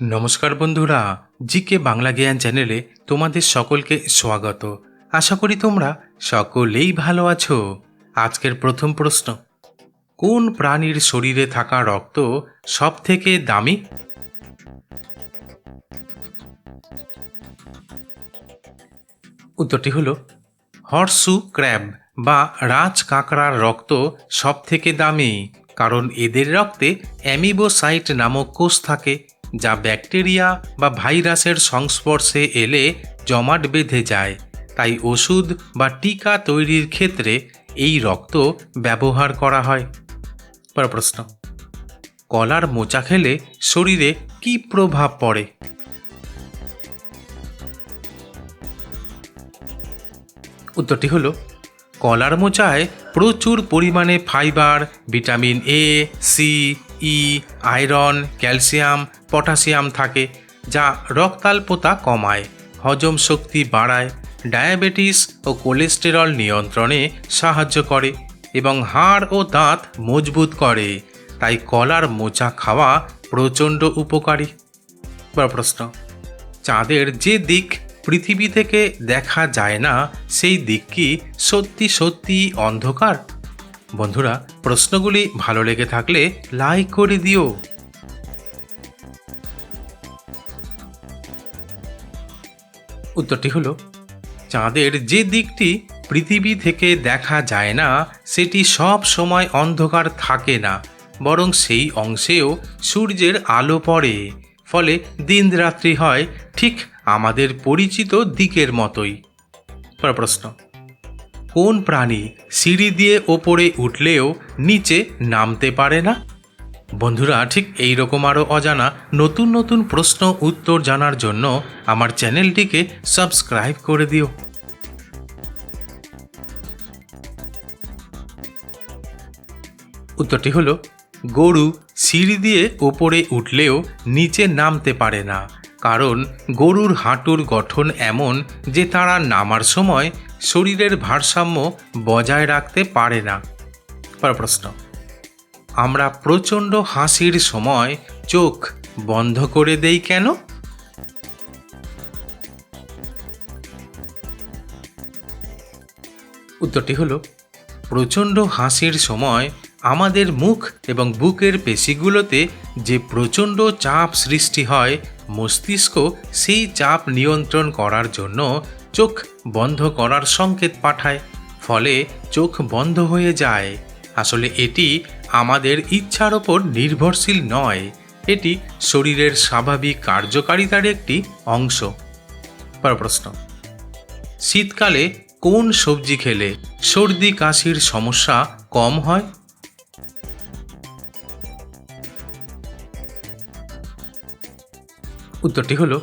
নমস্কার বন্ধুরা, জিকে বাংলা জ্ঞান চ্যানেলে তোমাদের সকলকে স্বাগত। আশা করি তোমরা সকলেই ভালো আছো। আজকের প্রথম প্রশ্ন, কোন প্রাণীর শরীরে থাকা রক্ত সব থেকে দামি? উত্তরটি হলো, হর্সু ক্র্যাব বা রাজ কাঁকড়ার রক্ত সব থেকে দামি, কারণ এদের রক্তে অ্যামিবোসাইট নামক কোষ থাকে। যা ব্যাকটেরিয়া বা ভাইরাসের সংস্পর্শে এলে জমাট বেঁধে যায়। তাই ওষুধ বা টিকা তৈরির ক্ষেত্রে এই রক্ত ব্যবহার করা হয়। পরের প্রশ্ন, কলার মোচা খেলে শরীরে কি প্রভাব পড়ে? উত্তরটি হলো, কলার মোচায় প্রচুর পরিমাণে fibre, vitamin A C E, iron, calcium, potassium থাকে, যা রক্তাল্পতা কমায়, হজম শক্তি বাড়ায়, ডায়াবেটিস ও কোলেস্টেরল নিয়ন্ত্রণে সাহায্য করে এবং হাড় ও দাঁত মজবুত করে, তাই কলার মোচা খাওয়া প্রচণ্ড উপকারী। প্রশ্ন, চাঁদের যে দিক পৃথিবী থেকে দেখা যায় না, সেই দিক কি সত্যি সত্যি অন্ধকার? বন্ধুরা, প্রশ্নগুলি ভালো লেগে থাকলে লাইক করে দিও। উত্তরটি হলো, চাঁদের যে দিকটি পৃথিবী থেকে দেখা যায় না, সেটি সব সময় অন্ধকার থাকে না, বরং সেই অংশেও সূর্যের আলো পড়ে। ফলে দিন রাত্রি হয় ঠিক আমাদের পরিচিত দিকের মতোই। পর প্রশ্ন কোন প্রাণী সিঁড়ি দিয়ে ওপরে উঠলেও নিচে নামতে পারে না? বন্ধুরা, ঠিক এই রকম আরও অজানা নতুন নতুন প্রশ্ন উত্তর জানার জন্য আমার চ্যানেলটিকে সাবস্ক্রাইব করে দিও। উত্তরটি হলো, গরু সিঁড়ি দিয়ে ওপরে উঠলেও নিচে নামতে পারে না, কারণ গরুর হাঁটুর গঠন এমন যে তারা নামার সময় শরীরের ভারসাম্য বজায় রাখতে পারে না। পর প্রশ্ন। আমরা প্রচণ্ড হাসির সময় চোখ বন্ধ করে দেই কেন? উত্তরটি হলো, প্রচণ্ড হাসির সময় আমাদের মুখ এবং বুকের পেশিগুলোতে যে প্রচণ্ড চাপ সৃষ্টি হয়, মস্তিষ্ক সেই চাপ নিয়ন্ত্রণ করার জন্য চোখ বন্ধ করার সংকেত পাঠায়, ফলে চোখ বন্ধ হয়ে যায়। আসলে এটি আমাদের ইচ্ছার ওপর নির্ভরশীল নয়। এটি শরীরের স্বাভাবিক কার্যকারিতার একটি অংশ। পর প্রশ্ন শীতকালে কোন সবজি খেলে সর্দি কাশির সমস্যা কম হয়? উত্তরটি হলো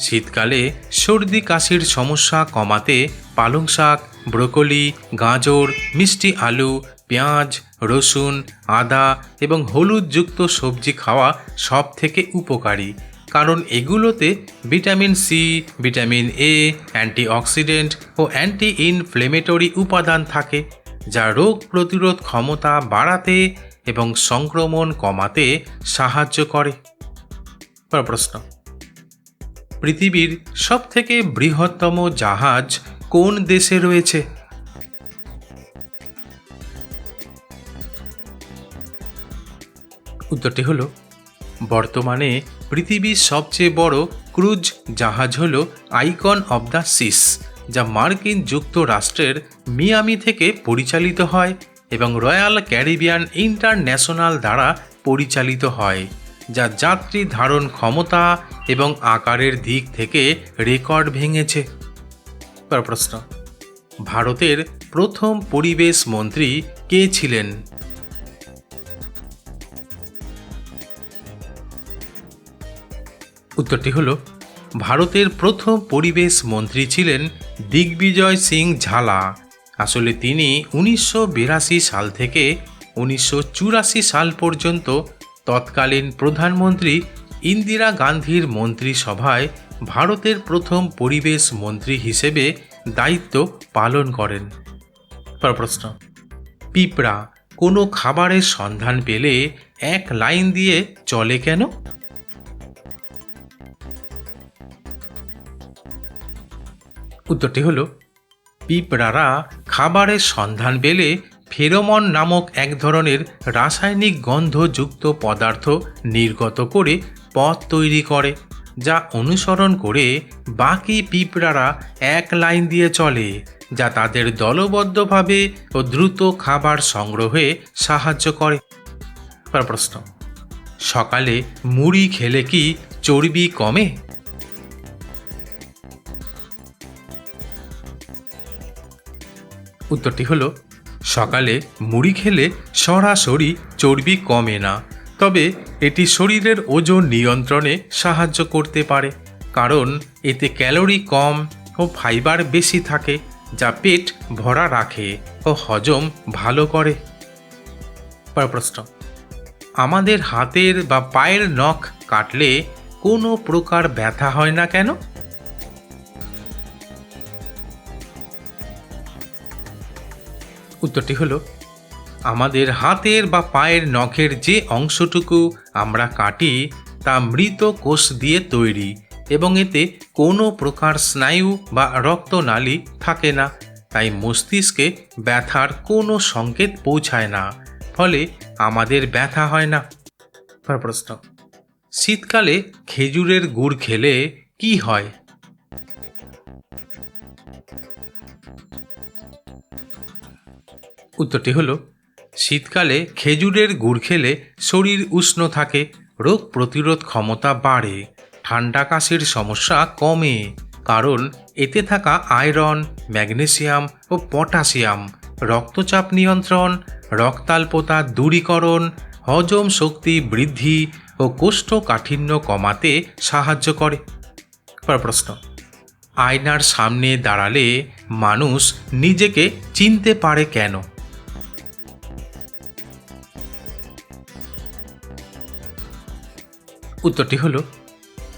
শীতকালে সর্দি, কাশির সমস্যা কমাতে পালং শাক, ব্রোকলি, গাজর, মিষ্টি আলু, পেঁয়াজ, রসুন, আদা এবং হলুদযুক্ত সবজি খাওয়া সব থেকে উপকারী। কারণ এগুলোতে vitamin C, vitamin A, antioxidant O anti inflammatory উপাদান থাকে, যা রোগ প্রতিরোধ ক্ষমতা বাড়াতে এবং সংক্রমণ কমাতে সাহায্য করে। পর প্রশ্ন। পৃথিবীর সবথেকে বৃহত্তম জাহাজ কোন দেশে রয়েছে? উত্তরটি হলো, বর্তমানে পৃথিবীর সবচেয়ে বড় ক্রুজ জাহাজ হল আইকন অব দ্য সিস, যা মার্কিন যুক্তরাষ্ট্রের মিয়ামি থেকে পরিচালিত হয় এবং রয়্যাল ক্যারিবিয়ান ইন্টারন্যাশনাল দ্বারা পরিচালিত হয়। যা যাত্রী ধারণ ক্ষমতা এবং আকারের দিক থেকে রেকর্ড ভেঙেছে। পর প্রশ্ন। ভারতের প্রথম পরিবেশ মন্ত্রী কে ছিলেন? উত্তরটি হল, ভারতের প্রথম পরিবেশ মন্ত্রী ছিলেন দিগ্বিজয় সিং ঝালা। আসলে তিনি উনিশশো বিরাশি সাল থেকে উনিশশো চুরাশি সাল পর্যন্ত তৎকালীন প্রধানমন্ত্রী ইন্দিরা গান্ধীর মন্ত্রিসভায় ভারতের প্রথম পরিবেশ মন্ত্রী হিসেবে দায়িত্ব পালন করেন। প্রশ্ন। পিঁপড়া কোনো খাবারের সন্ধান পেলে এক লাইন দিয়ে চলে কেন? উত্তরটি হল, পিঁপড়ারা খাবারের সন্ধান পেলে ফেরোমন নামক এক ধরনের রাসায়নিক গন্ধযুক্ত পদার্থ নির্গত করে পথ তৈরি করে, যা অনুসরণ করে বাকি পিঁপড়ারা এক লাইন দিয়ে চলে, যা তাদের দলবদ্ধভাবে ও দ্রুত খাবার সংগ্রহে সাহায্য করে। প্রশ্ন, সকালে মুড়ি খেলে কি চর্বি কমে? উত্তরটি হলো সকালে মুড়ি খেলে সরাসরি চর্বি কমে না, তবে এটি শরীরের ওজন নিয়ন্ত্রণে সাহায্য করতে পারে, কারণ এতে ক্যালোরি কম ও ফাইবার বেশি থাকে, যা পেট ভরা রাখে ও হজম ভালো করে। প্রশ্ন, আমাদের হাতের বা পায়ের নখ কাটলে কোনো প্রকার ব্যথা হয় না কেন? উত্তরটি হলো, আমাদের হাতের বা পায়ের নখের যে অংশটুকু আমরা কাটি, তা মৃত কোষ দিয়ে তৈরি এবং এতে কোনো প্রকার স্নায়ু বা রক্তনালী থাকে না। তাই মস্তিষ্কে ব্যথার কোনো সংকেত পৌঁছায় না, ফলে আমাদের ব্যথা হয় না। প্রশ্ন, শীতকালে খেজুরের গুড় খেলে কি হয়? উত্তরটি হলো, শীতকালে খেজুরের গুড় খেলে শরীর উষ্ণ থাকে, রোগ প্রতিরোধ ক্ষমতা বাড়ে, ঠান্ডা কাশির সমস্যা কমে, কারণ এতে থাকা আয়রন, ম্যাগনেসিয়াম ও পটাশিয়াম, রক্তচাপ নিয়ন্ত্রণ, রক্তাল্পতা দূরীকরণ, হজম শক্তি বৃদ্ধি ও কোষ্ঠকাঠিন্য কমাতে সাহায্য করে। প্রশ্ন, আয়নার সামনে দাঁড়ালে মানুষ নিজেকে চিনতে পারে কেন? উত্তরটি হলো,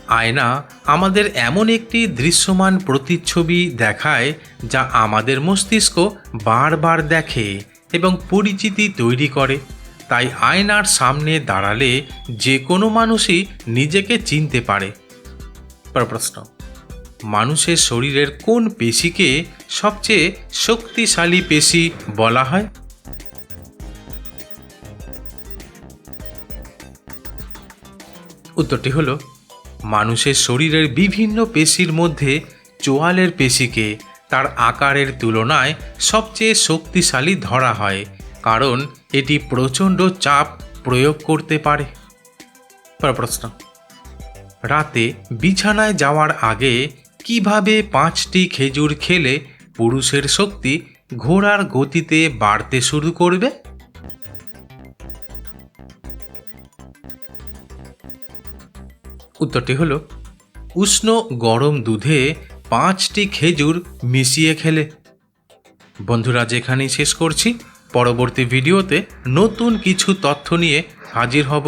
আয়না আমাদের এমন একটি দৃশ্যমান প্রতিচ্ছবি দেখায় যা আমাদের মস্তিষ্ক বারবার দেখে এবং পরিচিতি তৈরি করে। তাই আয়নার সামনে দাঁড়ালে যে কোনো মানুষই নিজেকে চিনতে পারে। পর প্রশ্ন মানুষের শরীরের কোন পেশিকে সবচেয়ে শক্তিশালী পেশি বলা হয়? উত্তরটি হলো, মানুষের শরীরের বিভিন্ন পেশির মধ্যে চোয়ালের পেশিকে তার আকারের তুলনায় সবচেয়ে শক্তিশালী ধরা হয়, কারণ এটি প্রচণ্ড চাপ প্রয়োগ করতে পারে। প্রশ্ন, রাতে বিছানায় যাওয়ার আগে কীভাবে পাঁচটি খেজুর খেলে পুরুষের শক্তি ঘোড়ার গতিতে বাড়তে শুরু করবে? উত্তরটি হল, উষ্ণ গরম দুধে পাঁচটি খেজুর মিশিয়ে খেলে। বন্ধুরা, যেখানেই শেষ করছি, পরবর্তী ভিডিওতে নতুন কিছু তথ্য নিয়ে হাজির হব।